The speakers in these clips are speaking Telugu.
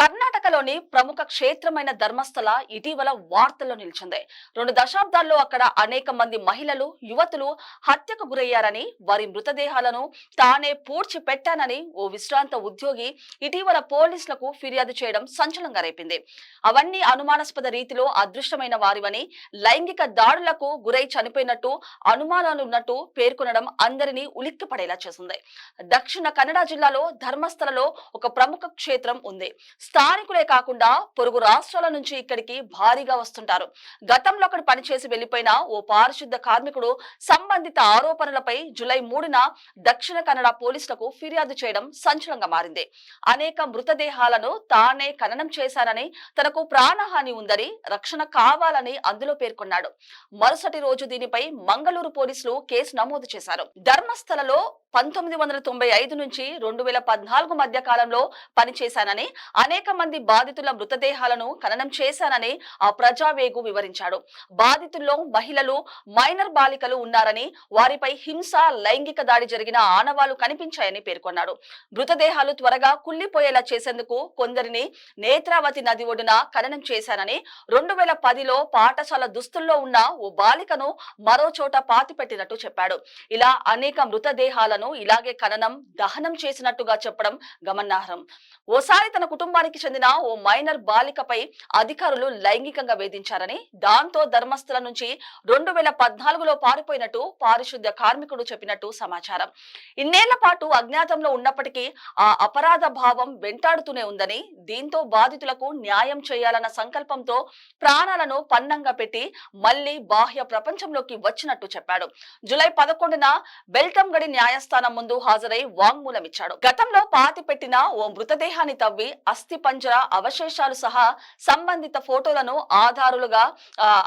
కర్ణాటకలోని ప్రముఖ క్షేత్రమైన ధర్మస్థల ఇటీవల వార్తల్లో నిలిచింది. రెండు దశాబ్దాల్లో అక్కడ అనేక మంది మహిళలు యువతులు హత్యకు గురయ్యారని వారి మృతదేహాలను తానే పూడ్చి పెట్టానని ఓ విశ్రాంత ఉద్యోగి ఇటీవల పోలీసులకు ఫిర్యాదు చేయడం సంచలనంగా రేపింది. అవన్నీ అనుమానాస్పద రీతిలో అదృష్టమైన వారివని లైంగిక దాడులకు గురై చనిపోయినట్టు అనుమానాలున్నట్టు పేర్కొనడం అందరినీ ఉలిక్కిపడేలా చేసింది. దక్షిణ కన్నడ జిల్లాలో ధర్మస్థలలో ఒక ప్రముఖ క్షేత్రం ఉంది. స్థానికులే కాకుండా పొరుగు రాష్ట్రాల నుంచి ఇక్కడికి భారీగా వస్తుంటారు. గతంలో అక్కడ పనిచేసి వెళ్ళిపోయిన ఓ పారిశుద్ధ కార్మికుడు సంబంధిత ఆరోపణలపై జులై మూడున దక్షిణ కన్నడ పోలీసులకు ఫిర్యాదు చేయడం సంచలనంగా మారింది. అనేక మృతదేహాలను తానే ఖననం చేశానని తనకు ప్రాణహాని ఉందని రక్షణ కావాలని అందులో పేర్కొన్నాడు. మరుసటి రోజు దీనిపై మంగళూరు పోలీసులు కేసు నమోదు చేశారు. ధర్మస్థలలో పంతొమ్మిది వందల తొంభై ఐదు నుంచి రెండు వేల పద్నాలుగు మధ్య కాలంలో పనిచేశానని అనేక మంది బాధితుల మృతదేహాలను ఖననం చేశానని ఆ ప్రజావేగు వివరించాడు. బాధితుల్లో మహిళలు మైనర్ బాలికలు ఉన్నారని వారిపై హింస లైంగిక దాడి జరిగిన ఆనవాలు కనిపించాయని పేర్కొన్నాడు. మృతదేహాలు త్వరగా కుళ్ళిపోయేలా చేసేందుకు కొందరిని నేత్రావతి నది ఒడ్డున ఖననం చేశానని రెండు వేల పదిలో పాఠశాల దుస్తుల్లో ఉన్న ఓ బాలికను మరో చోట పాతిపెట్టినట్టు చెప్పాడు. ఇలా అనేక మృతదేహాలను ఇలాగే ఖననం దహనం చేసినట్టుగా చెప్పడం గమనార్హం. ఓసారి తన కుటుంబానికి చెందిన ఓ మైనర్ బాలికపై అధికారులు లైంగికంగా వేధించారని దాంతో ధర్మస్థల నుంచి రెండు వేల పద్నాలుగులో పారిపోయినట్టు పారిశుద్ధ్య కార్మికుడు చెప్పినట్టు సమాచారం. ఇన్నేళ్ళ పాటు అజ్ఞాతంలో ఉన్నప్పటికీ ఆ అపరాధ భావం వెంటాడుతూనే ఉందని దీంతో బాధితులకు న్యాయం చేయాలన్న సంకల్పంతో ప్రాణాలను పన్నంగా పెట్టి మళ్ళీ బాహ్య ప్రపంచంలోకి వచ్చినట్టు చెప్పాడు. జులై పదకొండున బెల్టంగడి న్యాయస్థానం ముందు హాజరై వాంగ్మూలమిచ్చాడు. గతంలో పాతి పెట్టిన ఓ మృతదేహాన్ని తవ్వి అస్థి పంజర అవశేషాలు సహా సంబంధిత ఫోటోలను ఆధారులుగా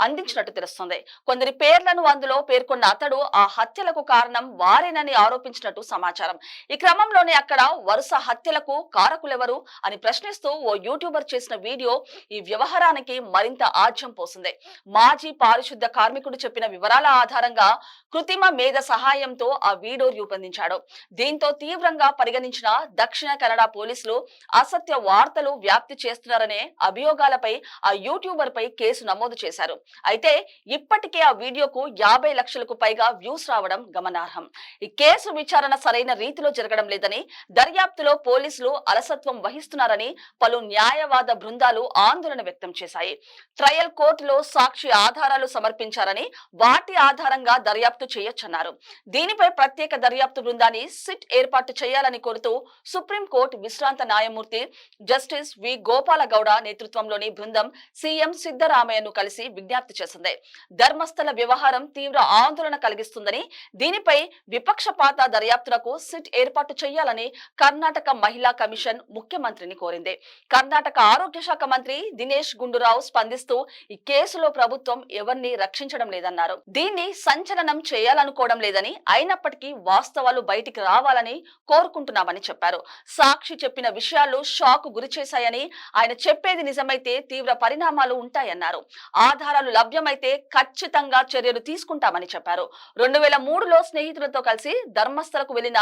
అందించినట్టు తెలుస్తుంది. కొందరి పేర్లను అందులో పేర్కొన్న అతడు ఆ హత్యలకు కారణం వారేనని ఆరోపించినట్టు సమాచారం. ఈ క్రమంలోనే అక్కడ వరుస హత్యలకు కారకులెవరు అని ప్రశ్నిస్తూ ఓ యూట్యూబర్ చేసిన వీడియో ఈ వ్యవహారానికి మరింత ఆజ్యం పోసింది. మాజీ పారిశుద్ధ కార్మికుడు చెప్పిన వివరాల ఆధారంగా కృత్రిమ మేధ సహాయంతో ఆ వీడియో రూపొందించాడు. దీంతో తీవ్రంగా పరిగణించిన దక్షిణ కన్నడ పోలీసులు అసత్య వార్తలు వ్యాప్తి చేస్తున్నారనే అభియోగాలపై ఆ యూట్యూబర్ పై కేసు నమోదు చేశారు. అయితే ఇప్పటికే ఆ వీడియోకు యాభై లక్షలకు పైగా వ్యూస్ రావడం గమనార్హం. ఈ కేసు విచారణ సరైన రీతిలో జరగడం లేదని దర్యాప్తులో పోలీసులు అలసత్వం వహిస్తున్నారని పలు న్యాయవాద బృందాలు ఆందోళన వ్యక్తం చేశాయి. ట్రయల్ కోర్టులో సాక్షి ఆధారాలు సమర్పించారని వాటి ఆధారంగా దర్యాప్తు చేయొచ్చన్నారు. దీనిపై ప్రత్యేక దర్యాప్తు బృందాన్ని సిట్ ఏర్పాటు చేయాలని కోరుతూ సుప్రీంకోర్టు విశ్రాంత న్యాయమూర్తి జస్టిస్ జస్టిస్ వి. గోపాలగౌడ నేతృత్వంలోని బృందం సీఎం సిద్దరామయ్యను కలిసి విజ్ఞప్తి చేసింది. ధర్మస్థల వ్యవహారం తీవ్ర ఆందోళన కలిగిస్తుందని దీనిపై విపక్షపాత దర్యాప్తునకు సిట్ ఏర్పాటు చేయాలని కర్ణాటక మహిళా కమిషన్ ముఖ్యమంత్రిని కోరింది. కర్ణాటక ఆరోగ్య శాఖ మంత్రి దినేష్ గుండూరావు స్పందిస్తూ ఈ కేసులో ప్రభుత్వం ఎవరిని రక్షించడం లేదన్నారు. దీన్ని సంచలనం చేయాలనుకోవడం లేదని అయినప్పటికీ వాస్తవాలు బయటికి రావాలని కోరుకుంటున్నామని చెప్పారు. సాక్షి చెప్పిన విషయాలు షాక్ గురి చేశాయని ఆయన చెప్పేది నిజమైతే తీవ్ర పరిణామాలు ఉంటాయన్నారు. ఆధారాలు లభ్యమైతే ఖచ్చితంగా చర్యలు తీసుకుంటామని చెప్పారు. రెండు వేల మూడులో స్నేహితులతో కలిసి ధర్మస్థలకు వెళ్ళిన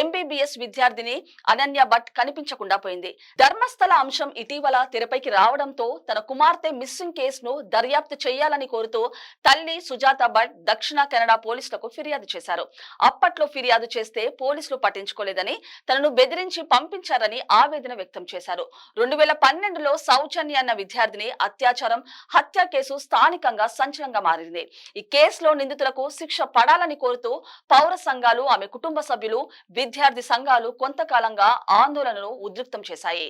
ఎంబీబీఎస్ విద్యార్థిని అనన్య భట్ కనిపించకుండా పోయింది. ధర్మస్థల అంశం ఇటీవల తెరపైకి రావడంతో తన కుమార్తె మిస్సింగ్ కేసును దర్యాప్తు చేయాలని కోరుతూ తల్లి సుజాత భట్ దక్షిణ కెనడా పోలీసులకు ఫిర్యాదు చేశారు. అప్పట్లో ఫిర్యాదు చేస్తే పోలీసులు పట్టించుకోలేదని తనను బెదిరించి పంపించారని ఆవేదన వ్యక్తం చేశారు. రెండు వేల పన్నెండులో సౌజన్య అన్న విద్యార్థిని అత్యాచారం హత్య కేసు స్థానికంగా సంచలనంగా మారింది. ఈ కేసులో నిందితులకు శిక్ష పడాలని కోరుతూ పౌర సంఘాలు ఆమె కుటుంబ సభ్యులు విద్యార్థి సంఘాలు కొంతకాలంగా ఆందోళనను ఉద్రిక్తం చేశాయి.